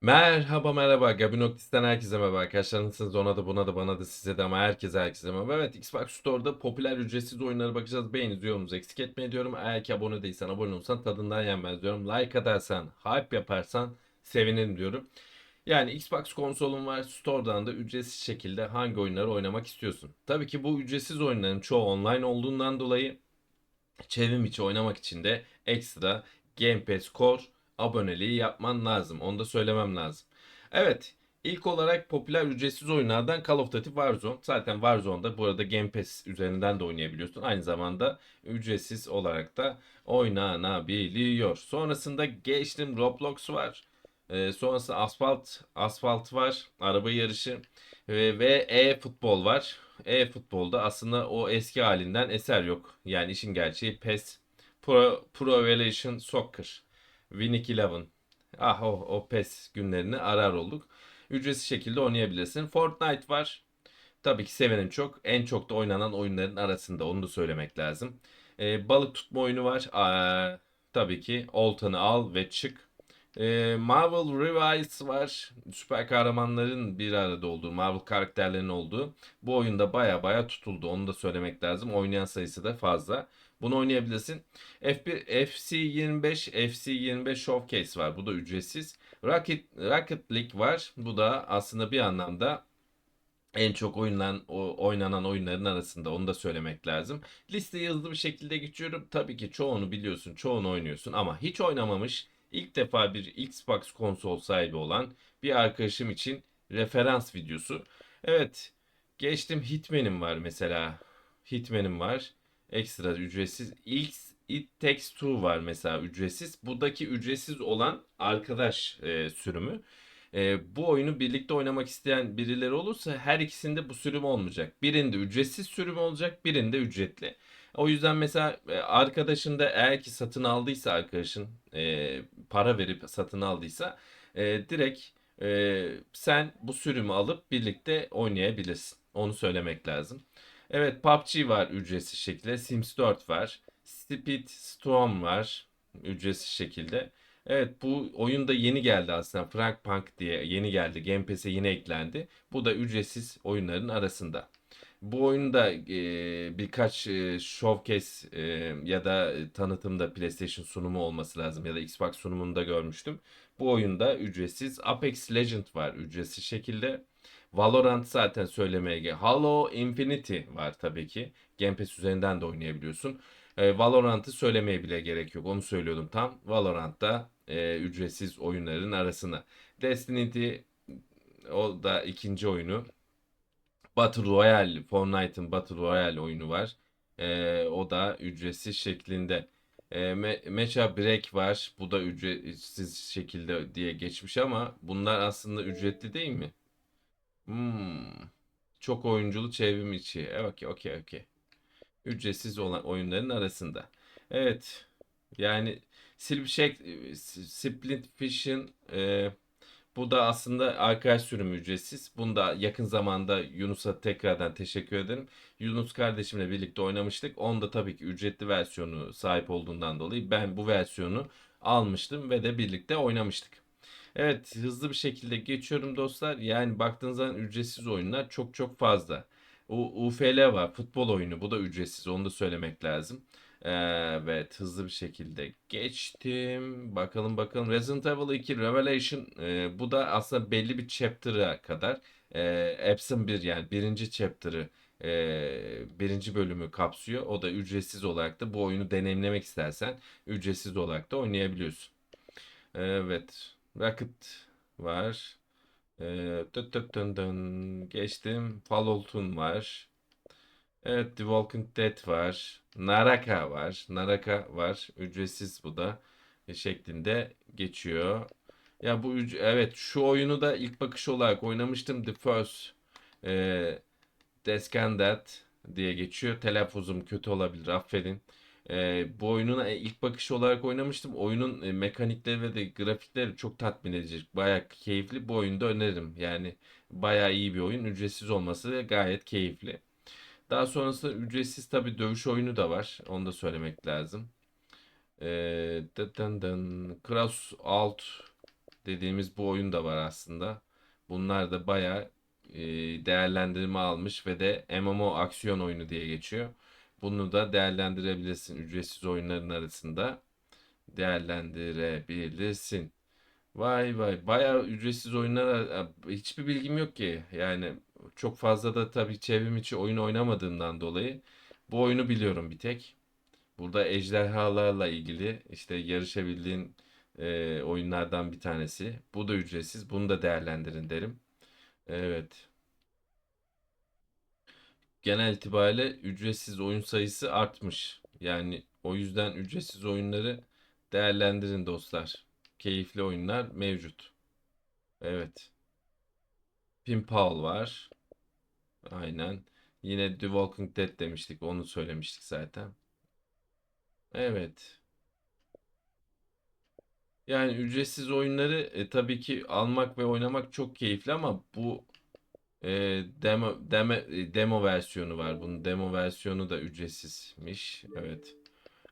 Merhaba merhaba. Gabi Noktis'ten herkese merhaba arkadaşlar. Nasılsınız? Ona da buna da bana da size de ama herkese herkese merhaba. Evet Xbox Store'da popüler ücretsiz oyunlara bakacağız. Beğeniniz yorumunuzu eksik etmeyin diyorum. Eğer ki abone değilsen abone olursan tadından yenmez diyorum. Like atarsan, hype yaparsan sevinirim diyorum. Yani Xbox konsolun var. Store'dan da ücretsiz şekilde hangi oyunları oynamak istiyorsun? Tabii ki bu ücretsiz oyunların çoğu online olduğundan dolayı çevrim içi oynamak için de ekstra Game Pass Core aboneliği yapman lazım. Onu da söylemem lazım. Evet. ilk olarak popüler ücretsiz oyunlardan Call of Duty Warzone. Zaten Warzone'da bu arada Game Pass üzerinden de oynayabiliyorsun. Aynı zamanda ücretsiz olarak da oynanabiliyor. Sonrasında geçtim Roblox var. Ee, sonrasında Asphalt, Asphalt var. Araba yarışı. Ve, ve e-futbol var. E-futbolda aslında o eski halinden eser yok. Yani işin gerçeği PES, Pro, Pro Evolution Soccer, Winning Eleven. Ah o, o PES günlerini arar olduk. Ücretsiz şekilde oynayabilirsin. Fortnite var. Tabii ki sevenim çok. En çok da oynanan oyunların arasında onu da söylemek lazım. Ee, balık tutma oyunu var. Aa, tabii ki oltanı al ve çık. Ee, Marvel Rivals var. Süper kahramanların bir arada olduğu, Marvel karakterlerinin olduğu. Bu oyunda baya baya tutuldu. Onu da söylemek lazım. Oynayan sayısı da fazla. Bunu oynayabilirsin. F1, FC25, FC25 Showcase var. Bu da ücretsiz. Rocket, Rocket League var. Bu da aslında bir anlamda en çok oynanan, oynanan oyunların arasında onu da söylemek lazım. Listeyi hızlı bir şekilde geçiyorum. Tabii ki çoğunu biliyorsun, çoğunu oynuyorsun ama hiç oynamamış, ilk defa bir Xbox konsol sahibi olan bir arkadaşım için referans videosu. Evet, geçtim Hitman'im var mesela. Hitman'im var. Ekstra ücretsiz. X It Takes Two var mesela ücretsiz. Buradaki ücretsiz olan arkadaş e, sürümü. E, bu oyunu birlikte oynamak isteyen birileri olursa her ikisinde bu sürüm olmayacak. Birinde ücretsiz sürüm olacak, birinde ücretli. O yüzden mesela e, arkadaşın da eğer ki satın aldıysa arkadaşın e, para verip satın aldıysa e, direkt e, sen bu sürümü alıp birlikte oynayabilirsin. Onu söylemek lazım. Evet PUBG var ücretsiz şekilde. Sims 4 var. Speed Storm var ücretsiz şekilde. Evet bu oyun da yeni geldi aslında. Frank Punk diye yeni geldi. Game Pass'e yeni eklendi. Bu da ücretsiz oyunların arasında. Bu oyunda e, birkaç e, showcase e, ya da tanıtımda PlayStation sunumu olması lazım ya da Xbox sunumunda görmüştüm. Bu oyunda ücretsiz. Apex Legend var ücretsiz şekilde. Valorant zaten söylemeye gerek. Halo Infinity var tabii ki. Game Pass üzerinden de oynayabiliyorsun. E, Valorant'ı söylemeye bile gerek yok. Onu söylüyordum tam. Valorant'ta e, ücretsiz oyunların arasına. Destiny o da ikinci oyunu. Battle Royale, Fortnite'ın Battle Royale oyunu var. E, o da ücretsiz şeklinde. E, Mecha Break var. Bu da ücretsiz şekilde diye geçmiş ama bunlar aslında ücretli değil mi? Hmm. Çok oyunculu çevrim içi. E, Okey, okey, okey. Ücretsiz olan oyunların arasında. Evet. Yani Silvershake, Split Fiction e, bu da aslında arkadaş sürümü ücretsiz. Bunu da yakın zamanda Yunus'a tekrardan teşekkür ederim. Yunus kardeşimle birlikte oynamıştık. Onda tabii ki ücretli versiyonu sahip olduğundan dolayı ben bu versiyonu almıştım ve de birlikte oynamıştık. Evet, hızlı bir şekilde geçiyorum dostlar. Yani baktığınız zaman ücretsiz oyunlar çok çok fazla. U UFL var, futbol oyunu. Bu da ücretsiz. Onu da söylemek lazım. Evet, hızlı bir şekilde geçtim. Bakalım bakalım. Resident Evil 2 Revelation. e, bu da aslında belli bir chapter'a kadar. E, Epson 1 yani birinci chapter'ı e, birinci bölümü kapsıyor. O da ücretsiz olarak da bu oyunu deneyimlemek istersen ücretsiz olarak da oynayabiliyorsun. Evet. Rocket var. Ee, tıt tıt dın dın. Geçtim. Fallout'un var. Evet, The Walking Dead var. Naraka var. Naraka var. Ücretsiz bu da e, şeklinde geçiyor. Ya bu evet şu oyunu da ilk bakış olarak oynamıştım. The First e, Descendant diye geçiyor. Telaffuzum kötü olabilir. Affedin. Ee, bu oyunun e, ilk bakış olarak oynamıştım. Oyunun e, mekanikleri ve de grafikleri çok tatmin edici. Bayağı keyifli. Bu oyunu da öneririm. Yani bayağı iyi bir oyun. Ücretsiz olması gayet keyifli. Daha sonrasında ücretsiz tabii dövüş oyunu da var. Onu da söylemek lazım. Ee, dın dın. Cross Out dediğimiz bu oyun da var aslında. Bunlar da bayağı e, değerlendirme almış ve de MMO aksiyon oyunu diye geçiyor. Bunu da değerlendirebilirsin ücretsiz oyunların arasında değerlendirebilirsin. Vay vay bayağı ücretsiz oyunlar hiçbir bilgim yok ki. Yani çok fazla da tabii çevrim içi oyun oynamadığımdan dolayı bu oyunu biliyorum bir tek. Burada ejderhalarla ilgili işte yarışabildiğin e, oyunlardan bir tanesi. Bu da ücretsiz. Bunu da değerlendirin derim. Evet. Genel itibariyle ücretsiz oyun sayısı artmış. Yani o yüzden ücretsiz oyunları değerlendirin dostlar. Keyifli oyunlar mevcut. Evet. Pinball var. Aynen. Yine The Walking Dead demiştik. Onu söylemiştik zaten. Evet. Yani ücretsiz oyunları e, tabii ki almak ve oynamak çok keyifli ama bu e, demo demo e, demo versiyonu var. Bunun demo versiyonu da ücretsizmiş. Evet.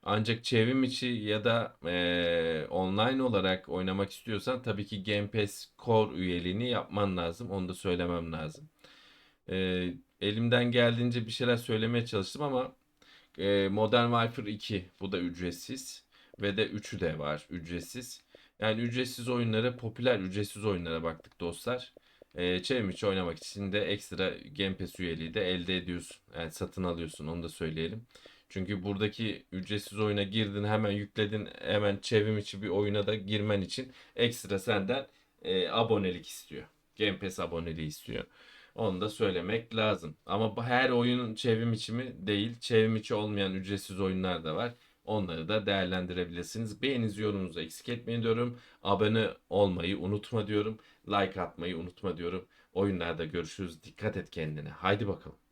Ancak çevrim içi ya da e, online olarak oynamak istiyorsan tabii ki Game Pass Core üyeliğini yapman lazım. Onu da söylemem lazım. E, elimden geldiğince bir şeyler söylemeye çalıştım ama e, Modern Warfare 2 bu da ücretsiz ve de 3'ü de var ücretsiz. Yani ücretsiz oyunlara, popüler ücretsiz oyunlara baktık dostlar. E, çevrim içi oynamak için de ekstra Game Pass üyeliği de elde ediyorsun. Yani satın alıyorsun onu da söyleyelim. Çünkü buradaki ücretsiz oyuna girdin hemen yükledin hemen çevrim içi bir oyuna da girmen için ekstra senden e, abonelik istiyor. Game Pass aboneliği istiyor. Onu da söylemek lazım. Ama her oyunun çevrim içi mi? Değil. Çevrim içi olmayan ücretsiz oyunlar da var. Onları da değerlendirebilirsiniz. Beğeninizi yorumunuzu eksik etmeyin diyorum. Abone olmayı unutma diyorum. Like atmayı unutma diyorum. Oyunlarda görüşürüz. Dikkat et kendine. Haydi bakalım.